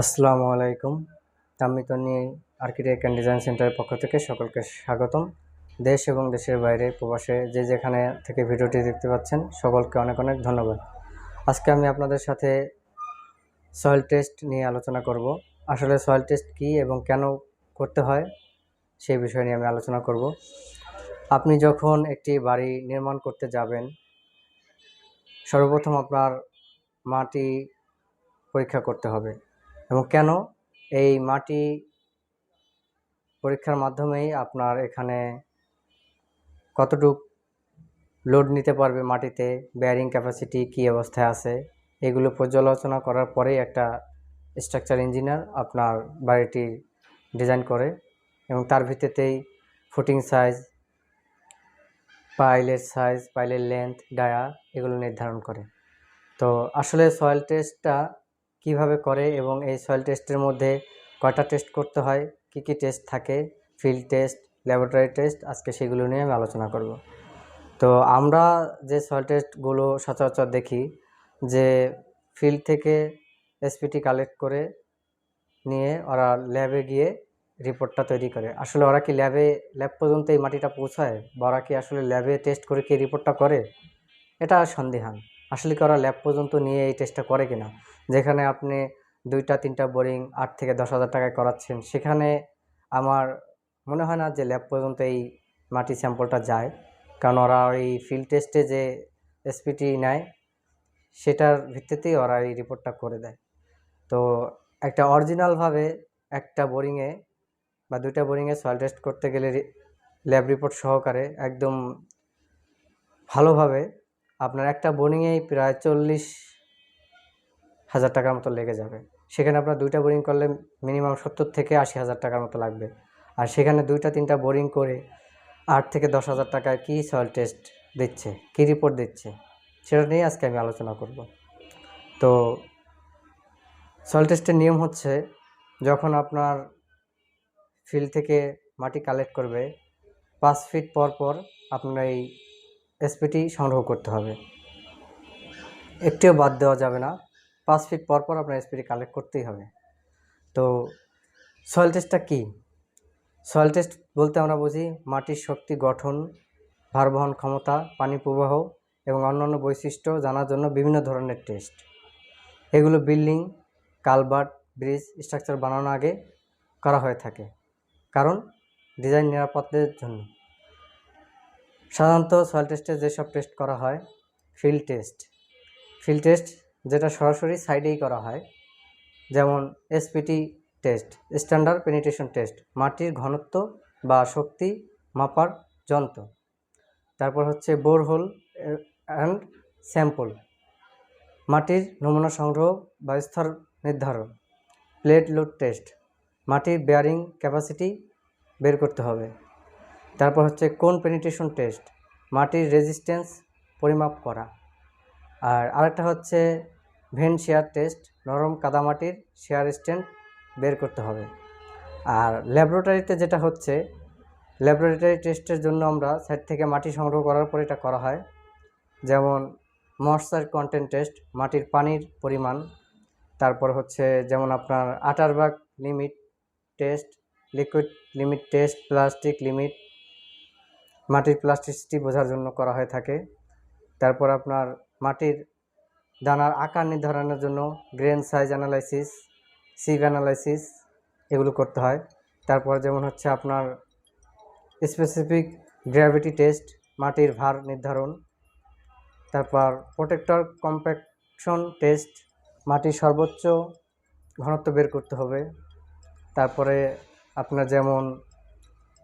আসসালামু আলাইকুম। আমি আর্কিটেক্ট অ্যান্ড ডিজাইন সেন্টারের পক্ষ থেকে সকলকে স্বাগতম। দেশ এবং দেশের বাইরে প্রবাসে যে যেখানে থেকে ভিডিওটি দেখতে পাচ্ছেন, সকলকে অনেক অনেক ধন্যবাদ। আজকে আমি আপনাদের সাথে সয়েল টেস্ট নিয়ে আলোচনা করব। আসলে সয়েল টেস্ট কী এবং কেন করতে হয়, সেই বিষয় নিয়ে আমি আলোচনা করব। আপনি যখন একটি বাড়ি নির্মাণ করতে যাবেন, সর্বপ্রথম আপনার মাটি পরীক্ষা করতে হবে। এবং কেন এই মাটি পরীক্ষার মাধ্যমেই আপনার এখানে কতটুক লোড নিতে পারবে মাটিতে ব্যারিং ক্যাপাসিটি কী অবস্থায় আছে, এগুলো পর্যালোচনা করার পরেই একটা স্ট্রাকচার ইঞ্জিনিয়ার আপনার বাড়িটি ডিজাইন করে এবং তার ভিত্তিতেই ফুটিং সাইজ পাইলের সাইজ পাইলের লেন্থ ডায়া এগুলো নির্ধারণ করে। তো আসলে সয়েল টেস্টটা কীভাবে করে এবং এই সয়েল টেস্টের মধ্যে কয়টা টেস্ট করতে হয়, কি কি টেস্ট থাকে ফিল্ড টেস্ট ল্যাবরেটরি টেস্ট আজকে সেগুলো নিয়ে আমি আলোচনা করব। তো আমরা যে সয়েল টেস্টগুলো সচরাচর দেখি, যে ফিল্ড থেকে এসপিটি কালেক্ট করে নিয়ে ওরা ল্যাবে গিয়ে রিপোর্টটা তৈরি করে। আসলে ওরা কি ল্যাবে ল্যাব পর্যন্ত এই মাটিটা পৌঁছায় বা ওরা কি আসলে ল্যাবে টেস্ট করে কি রিপোর্টটা করে? এটা সন্দেহান। আসলে কি ওরা ল্যাব পর্যন্ত নিয়ে এই টেস্টটা করে কিনা? যেখানে আপনি দুইটা, তিনটা বোরিং আট থেকে দশ হাজার টাকায় করাচ্ছেন, সেখানে আমার মনে হয় না যে ল্যাব পর্যন্ত এই মাটি স্যাম্পলটা যায়। কারণ ওরা ওই ফিল্ড টেস্টে যে এসপিটি নেয়, সেটার ভিত্তিতেই ওরা এই রিপোর্টটা করে দেয়। তো একটা অরিজিনালভাবে একটা বোরিংয়ে বা দুইটা বোরিংয়ে সয়েল টেস্ট করতে গেলে ল্যাব রিপোর্ট সহকারে একদম ভালোভাবে আপনার একটা বোরিংয়েই প্রায় চল্লিশ হাজার টাকার মতো লেগে যাবে। সেখানে আপনার দুইটা বোরিং করলে মিনিমাম সত্তর থেকে আশি হাজার টাকার মতো লাগবে। আর সেখানে দুইটা, তিনটা বোরিং করে আট থেকে দশ হাজার টাকায় কী সয়েল টেস্ট দিচ্ছে, কী রিপোর্ট দিচ্ছে, সেটা নিয়ে আজকে আমি আলোচনা করব। তো সয়েল টেস্টের নিয়ম হচ্ছে, যখন আপনার ফিল্ড থেকে মাটি কালেক্ট করবে, পাঁচ ফিট পর পর আপনার এই এসপিটি সংগ্রহ করতে হবে। একটিও বাদ দেওয়া যাবে না। পাঁচ ফিট পর পর আপনার এসপিটি কালেক্ট করতেই হবে। তো সয়েল টেস্টটা কী? সয়েল টেস্ট বলতে আমরা বুঝি মাটির শক্তি, গঠন ভারবহন ক্ষমতা, পানি প্রবাহ এবং অন্যান্য বৈশিষ্ট্য জানার জন্য বিভিন্ন ধরনের টেস্ট এগুলো বিল্ডিং কালভার্ট ব্রিজ স্ট্রাকচার বানানোর আগে করা হয়ে থাকে। কারণ ডিজাইন নিরাপত্তার জন্য। সাধারণত সয়েল টেস্টে যেসব টেস্ট করা হয় ফিল্ড টেস্ট ফিল্ড টেস্ট যেটা সরাসরি সাইডেই করা হয়, যেমন SPT test standard penetration test মাটির ঘনত্ব বা শক্তি মাপার যন্ত্র। তারপর হচ্ছে বোরহোল অ্যান্ড স্যাম্পল মাটির নমুনা সংগ্রহ বা স্তর নির্ধারণ প্লেট লোড টেস্ট মাটির বেয়ারিং ক্যাপাসিটি বের করতে হবে। তারপর হচ্ছে কোন পেনিটেশন টেস্ট মাটির রেজিস্ট্যান্স পরিমাপ করা। আর আরেকটা হচ্ছে ভেন শেয়ার টেস্ট নরম কাদামাটির শেয়ার স্ট্যান্ড বের করতে হবে। আর ল্যাবরেটরিতে যেটা হচ্ছে ল্যাবরেটরি টেস্টের জন্য আমরা সাইড থেকে মাটি সংগ্রহ করার পর এটা করা হয়। যেমন ময়শ্চার কন্টেন্ট টেস্ট মাটির পানির পরিমাণ। তারপর হচ্ছে যেমন আপনার Atterberg limit test liquid limit test plastic limit মাটির প্লাস্টিসিটি বোঝার জন্য করা হয়ে থাকে। তারপর আপনার মাটির দানার আকার নির্ধারণের জন্য grain size analysis sieve analysis এগুলো করতে হয়। তারপর যেমন হচ্ছে আপনার স্পেসিফিক গ্র্যাভিটি টেস্ট মাটির ভার নির্ধারণ। তারপর প্রোটেক্টর কম্প্যাকশন টেস্ট মাটির সর্বোচ্চ ঘনত্ব বের করতে হবে। তারপরে আপনার যেমন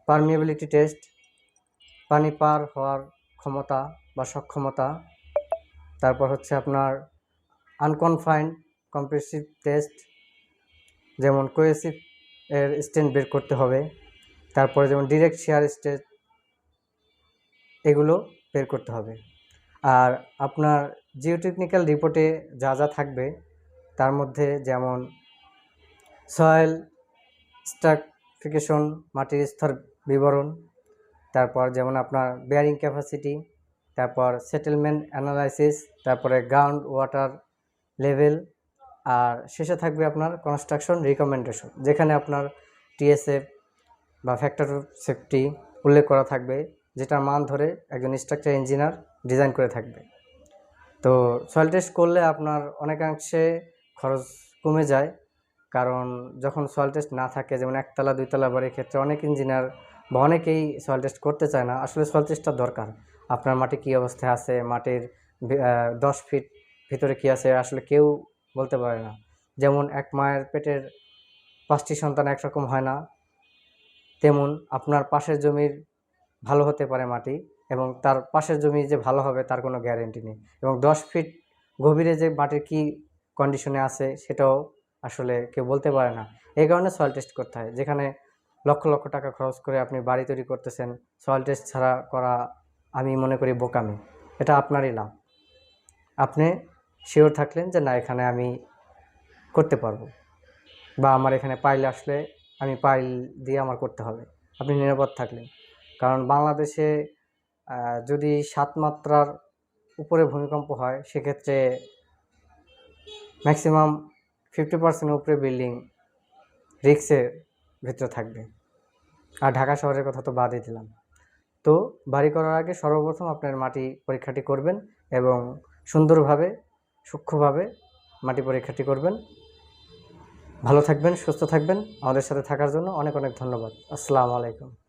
পারমিয়েবিলিটি টেস্ট পানি পার হওয়ার ক্ষমতা বা সক্ষমতা। তারপর হচ্ছে আপনার আনকনফাইন্ড কম্প্রেসিভ টেস্ট যেমন কোয়েসিভ এর স্ট্যান্ড বের করতে হবে। তারপরে যেমন ডিরেক্ট শেয়ার স্টেট এগুলো বের করতে হবে। আর আপনার জিওটেকনিক্যাল রিপোর্টে যা যা থাকবে, তার মধ্যে যেমন সয়েল স্ট্রাকফিকেশন মাটির স্তর বিবরণ তারপর যেমন আপনার বেয়ারিং ক্যাপাসিটি তারপর সেটেলমেন্ট অ্যানালাইসিস তারপরে গ্রাউন্ড ওয়াটার লেভেল আর শেষে থাকবে আপনার কনস্ট্রাকশন রিকমেন্ডেশন যেখানে আপনার টিএসএফ বা ফ্যাক্টর সেফটি উল্লেখ করা থাকবে, যেটার মান ধরে একজন স্ট্রাকচার ইঞ্জিনিয়ার ডিজাইন করে থাকবে। তো সয়েল টেস্ট করলে আপনার অনেকাংশে খরচ কমে যায়, কারণ যখন সয়েল টেস্ট না থাকে, যেমন একতলা, দুইতলা বাড়ির ক্ষেত্রে অনেক ইঞ্জিনিয়ার বা অনেকেই সয়েল টেস্ট করতে চায় না। আসলে সয়েল টেস্টটা দরকার। আপনার মাটি কী অবস্থায় আছে? মাটির দশ ফিট ভিতরে কী আছে? আসলে কেউ বলতে পারে না। যেমন এক মায়ের পেটের পাঁচটি সন্তান একরকম হয় না, তেমন আপনার পাশের জমির ভালো হতে পারে মাটি এবং তার পাশের জমি যে ভালো হবে তার কোনো গ্যারেন্টি নেই এবং দশ ফিট গভীরে যে মাটির কী কন্ডিশনে আছে সেটাও আসলে কেউ বলতে পারে না। এই কারণে সয়েল টেস্ট করতে হয়। যেখানে লক্ষ লক্ষ টাকা খরচ করে আপনি বাড়ি তৈরি করতেছেন সয়েল টেস্ট ছাড়া করা আমি মনে করি বোকামি। এটা আপনারই লাভ। আপনি শিওর থাকলেন যে না, এখানে আমি করতে পারব। বা আমার এখানে পাইল আসলে আমি পাইল দিয়ে আমার করতে হবে। আপনি নিরাপদ থাকলেন। কারণ বাংলাদেশে যদি সাত মাত্রার উপরে ভূমিকম্প হয়, সেক্ষেত্রে ম্যাক্সিমাম ফিফটি পার্সেন্টের উপরে বিল্ডিং রিক্সের ভিতরে থাকবে। আর ঢাকা শহরের কথা তো বাদই দিলাম। তো বাড়ি করার আগে সর্বপ্রথম আপনার মাটি পরীক্ষাটি করবেন এবং সুন্দরভাবে, সূক্ষ্মভাবে মাটি পরীক্ষাটি করবেন। ভালো থাকবেন, সুস্থ থাকবেন। আমাদের সাথে থাকার জন্য অনেক অনেক ধন্যবাদ। আসসালামু আলাইকুম।